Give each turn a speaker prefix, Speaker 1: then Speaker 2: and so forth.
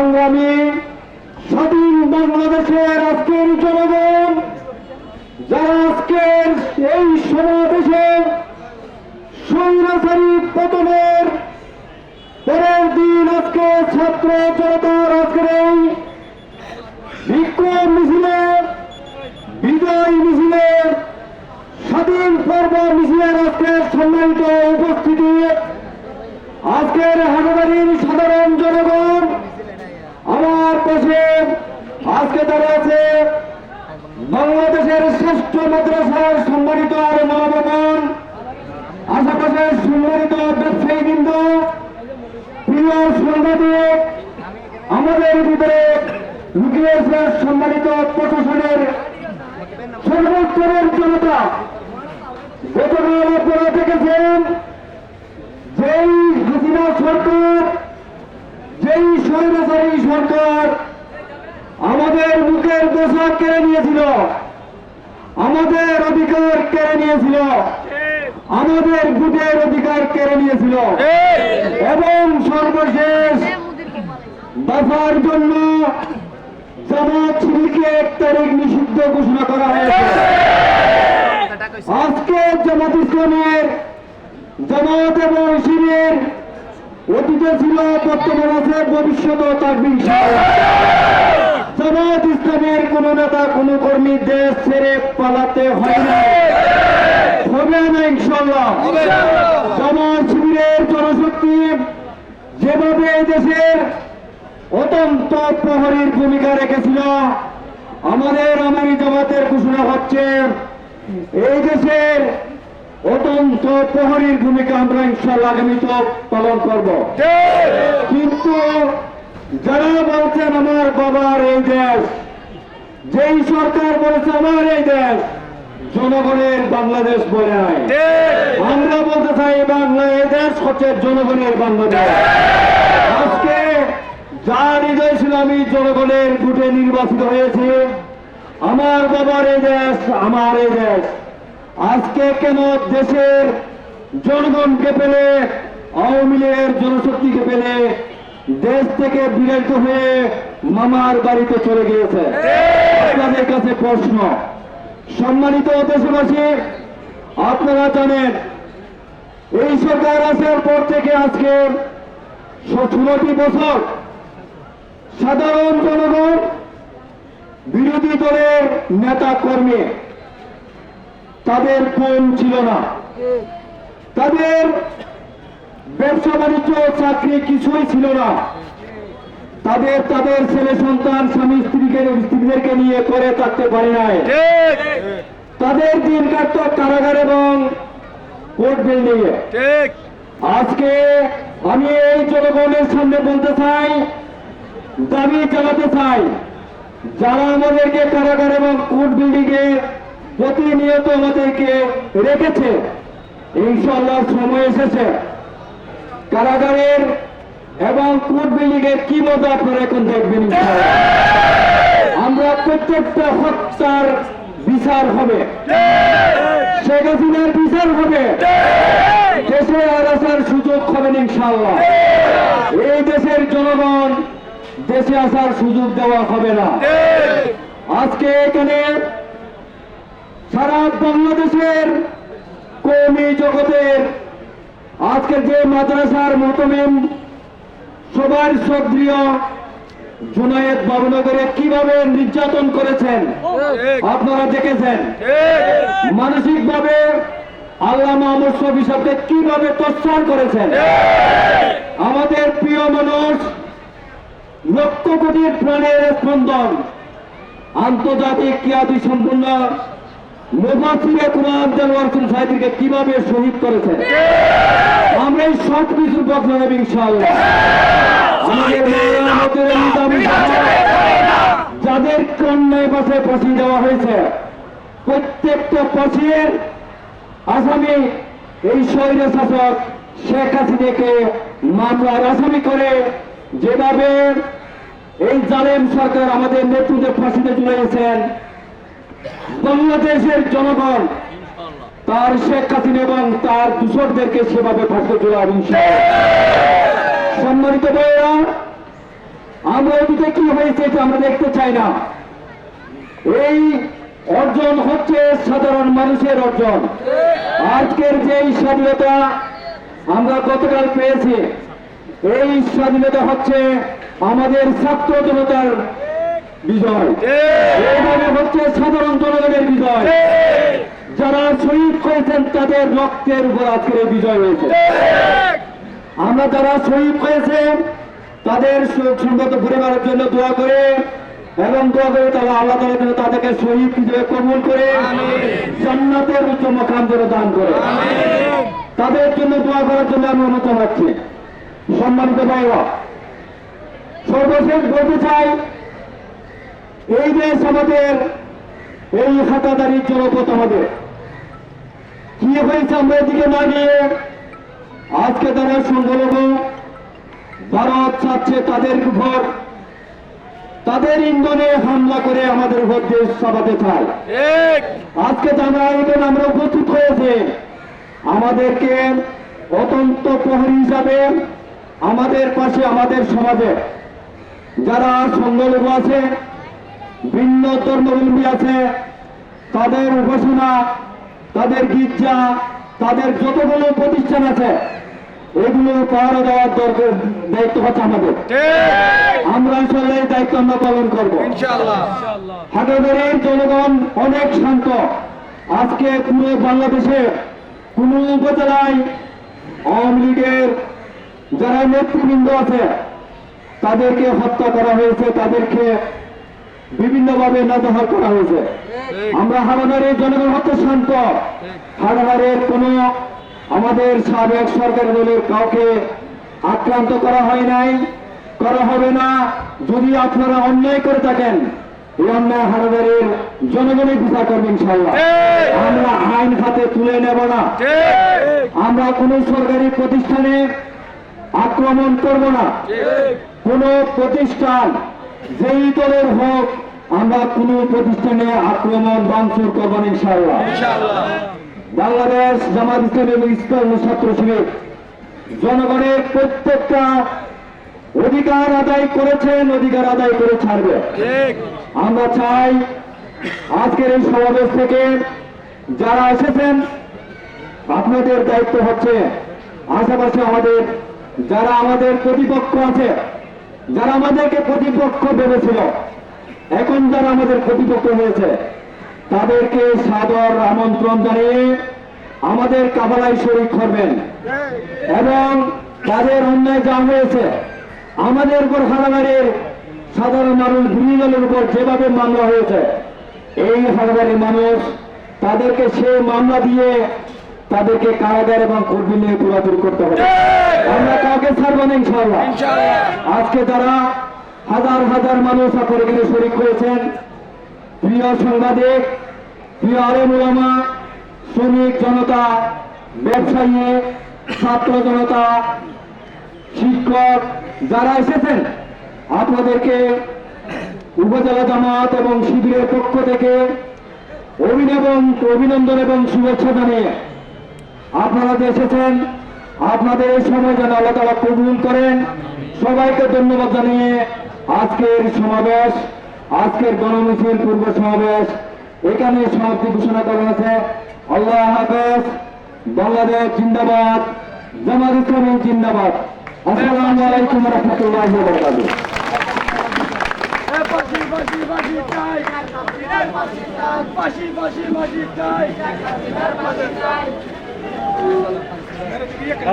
Speaker 1: সংগ্রামী স্বাধীন বাংলাদেশের আজকের জনগণ যারা আজকের এই সমাবেশে স্বৈরাচারী পতনের পরের দিন আজকে ছাত্র জনতার আজকের এই বিক্ষোভ মিছিলে বিজয় মিছিলের স্বাধীন পর্ব মিছিলের আজকের সম্মানিত উপস্থিতি আজকের হাটাবাড়ির সাধারণ জনগণ আমার পাশে আজকে দাঁড়িয়ে আছে বাংলাদেশের শ্রেষ্ঠ মাদ্রাসার সম্মানিত আর মহাভবন আশেপাশের সম্মানিত ব্যবসায়ী বৃন্দ প্রিয় সাংবাদিক, আমাদের ভিতরে লুকিয়েছে সম্মানিত প্রশাসনের সর্বোচ্চরের জনতা। গতকাল আপনারা দেখেছেন যেই হাসিনা সরকার, যেই স্বৈরাচারী সরকার আমাদের মুখের দোষা কেড়ে নিয়েছিল। আমাদের অধিকার কেড়ে নিয়েছিল। আমাদের বুটের অধিকার কেড়ে নিয়েছিল। এবং সর্বশেষ দফার জন্য জামাত এক তারিখ নিষিদ্ধ ঘোষণা করা হয়েছে। আজকে জামাত ইসলামের জামাত এবং শিবির অতীতে ছিল, বর্তমান আছে থাকবে, ইনশাআল্লাহ। জামাত ইসলামের কোন নেতা কোন কর্মী দেশ ছেড়ে পালাতে হয় না। হবে না ইনশাল্লাহ জামাত শিবিরের জনশক্তি যেভাবে দেশের অত্যন্ত প্রহরীর ভূমিকা রেখেছিল আমাদের আমারি জামাতের ঘোষণা হচ্ছে এই দেশের অত্যন্ত প্রহরীর ভূমিকা আমরা ইনশাল্লাহ আগামীতে পালন করব। কিন্তু যারা বলছেন আমার বাবার এই দেশ যেই সরকার বলেছে আমার এই দেশ জনগণের বাংলাদেশ বলে নাই। আমরা বলতে চাই বাংলা এই দেশ হচ্ছে জনগণের বাংলাদেশ। আজকে যা হৃদয় ছিল আমি জনগণের ভোটে নির্বাচিত হয়েছি আমার বাবার এই দেশ আমার এই দেশ। আজকে কেন দেশের জনগণকে পেলে আওয়ামী লীগের জনশক্তিকে পেলে দেশ থেকে বিতাড়িত হয়ে মামার বাড়িতে চলে গিয়েছে। আপনাদের কাছে প্রশ্ন সম্মানিত দেশবাসী আপনারা জানেন এই সরকার আসার পর থেকে আজকে ষোলোটি বছর সাধারণ জনগণ বিরোধী দলের নেতা কর্মী তাদের ফোন ছিল না। তাদের ব্যবসা বাণিজ্য চাকরি কিছুই ছিল না। তাদের তাদের ছেলে সন্তান স্বামী স্ত্রীকে স্ত্রীদেরকে নিয়ে করে থাকতে পারে নাই। তাদের দিন কাটত কারাগার এবং কোর্ট বিল্ডিং এ। আজকে আমি এই জনগণের সামনে বলতে চাই দাবি চালাতে চাই যারা আমাদেরকে কারাগার এবং কোর্ট বিল্ডিং এ প্রতিনিয়ত আমাদেরকে রেখেছে ইনশাল্লাহ সময় এসেছে। কারাগারের এবং কোর্ট বিল্ডিং এর কি মজা আপনারা এখন দেখবেন? আমরা প্রত্যেকটা হত্যার বিচার হবে। শেখ হাসিনার বিচার হবে। দেশে আর আসার সুযোগ হবে ইনশাল্লাহ এই দেশের জনগণ দেশে আসার সুযোগ দেওয়া হবে না। আজকে এখানে সারা বাংলাদেশের কর্মী জগতের আজকে যে মাদ্রাসার মতমিম সবার সক্রিয় জুনায়েদ বাবুনগরে কীভাবে নির্যাতন করেছেন আপনারা দেখেছেন? মানসিক ভাবে আল্লাহ মোহাম্মদ শফি সাহেবকে কীভাবে তৎসার করেছেন? আমাদের প্রিয় মানুষ লক্ষ কোটির প্রাণের স্পন্দন আন্তর্জাতিক কিয়াদি সম্পূর্ণ কীভাবে শহীদ করেছেন? আমরা এই সব কিছুর বদলা নেব যাদের কন্যায় পাশে ফাঁসি দেওয়া হয়েছে, প্রত্যেকটা ফাঁসির আসামি এই শহীদ শাসক শেখ হাসিনাকে মামলার আসামি করে, যেভাবে এই জালেম সরকার আমাদের নেতৃত্বে ফাঁসিতে ঝুলিয়েছেন বাংলাদেশের জনগণ, তার শেখ হাসিনা এবং তার দূষকদেরকে সেভাবে ফাঁসিতে ঝুলাবেন সম্মানিত ভাইয়া আমরা অতীতে কি হয়েছে আমরা দেখতে চাই না। এই অর্জন হচ্ছে সাধারণ মানুষের অর্জন। আজকের যেই স্বাধীনতা আমরা গতকাল পেয়েছি, এই স্বাধীনতা হচ্ছে আমাদের ছাত্র জনতার বিজয়। হচ্ছে সাধারণ জনগণের বিজয়। যারা শহীদ হয়েছেন তাদের রক্তের উপর আজকের বিজয় হয়েছে। আমরা যারা শহীদ হয়েছে তাদের শোক পরিবারের জন্য দোয়া করে এবং দোয়া করে তারা আল্লাহ তালা যেন তাদেরকে শহীদ হিসেবে কবুল করে জান্নাতের উচ্চ মকাম যেন দান করে। তাদের জন্য দোয়া করার জন্য আমি অনুরোধ জানাচ্ছি সম্মানিত ভাইরা, সর্বশেষ বলতে চাই এই দেশ আমাদের এই হাতাদারির জনপথ আমাদের। কি হয়েছে আমরা এদিকে না গিয়ে? আজকে তারা সংখ্যালঘু ভারত চাচ্ছে তাদের উপর। তাদের ইন্ধনে হামলা করে আমাদের উপর দেশ চালাতে চায়। আজকে যারা এখানে আমরা উপস্থিত হয়েছে আমাদেরকে অত্যন্ত প্রহরী হিসাবে আমাদের পাশে আমাদের সমাজে যারা সংখ্যালঘু আছে ভিন্ন ধর্মাবলম্বী আছে। তাদের উপাসনা তাদের গির্জা তাদের যতগুলো প্রতিষ্ঠান আছে এগুলো পাহারা দেওয়ার দরকার দায়িত্ব হচ্ছে আমাদের। আমরা আসলে এই দায়িত্ব আমরা পালন করব। হাটাদারের জনগণ অনেক শান্ত। আজকে পুরো বাংলাদেশে কোন উপজেলায় আওয়ামী লীগের যারা নেতৃবৃন্দ আছে তাদেরকে হত্যা করা হয়েছে তাদেরকে বিভিন্নভাবে নাজহার করা হয়েছে। আমরা হাটাদারের জনগণ হচ্ছে শান্ত। হাটাদারের কোন আমাদের সাবেক সরকারি দলের কাউকে আক্রান্ত করা হয় নাই করা হবে না। যদি আপনারা অন্যায় করে থাকেন এই অন্যায় জনগণের বিচার করবেন ইনশাল্লাহ আমরা আইন হাতে তুলে নেব না। আমরা কোন সরকারি প্রতিষ্ঠানে আক্রমণ করব না। কোন প্রতিষ্ঠান যেই দলের হোক আমরা কোন প্রতিষ্ঠানে আক্রমণ ভাঙচুর করব না ইনশাল্লাহ বাংলাদেশ জামাত ইসলাম এবং ইসলাম ছাত্র শিবির জনগণের প্রত্যেকটা অধিকার আদায় করেছেন অধিকার আদায় করে ছাড়বে। আমরা চাই আজকের এই সমাবেশ থেকে যারা এসেছেন আপনাদের দায়িত্ব হচ্ছে আশেপাশে আমাদের যারা আমাদের প্রতিপক্ষ আছে যারা আমাদেরকে প্রতিপক্ষ ভেবেছিল, এখন যারা আমাদের প্রতিপক্ষ হয়েছে, তাদেরকে সাদর আমন্ত্রণ জানিয়ে আমাদের কাবালায় শরীক করবেন। এবং তাদের অন্যায় যা হয়েছে, আমাদের উপর হারাবাড়ির সাধারণ মানুষ বিনিয়োগের উপর যেভাবে মামলা হয়েছে, এই হারাবাড়ির মানুষ তাদেরকে সে মামলা দিয়ে তাদেরকে কারাগার এবং কর্মী নিয়ে পুরাপুরি করতে হবে। আমরা কাউকে ছাড়বো না ইনশাল্লাহ আজকে যারা হাজার হাজার মানুষ আপনার এখানে শরিক করেছেন প্রিয় সাংবাদিক প্রিয় আলেম শ্রমিক জনতা ব্যবসায়ী ছাত্র জনতা শিক্ষক যারা এসেছেন আপনাদেরকে উপজেলা জামাত এবং শিবিরের পক্ষ থেকে অভিনন্দন অভিনন্দন এবং শুভেচ্ছা জানিয়ে আপনারা যে এসেছেন আপনাদের এই সময় যেন আল্লাহ তালা কবুল করেন সবাইকে ধন্যবাদ জানিয়ে আজকের সমাবেশ আজকের গণমিছিল পূর্ব সমাবেশ এখানে সমাপ্তি ঘোষণা করা হয়েছে আল্লাহ হাফেজ বাংলাদেশ জিন্দাবাদ জামাত ইসলামী জিন্দাবাদ আসসালামু আলাইকুম রহমতুল্লাহ
Speaker 2: ফাঁসি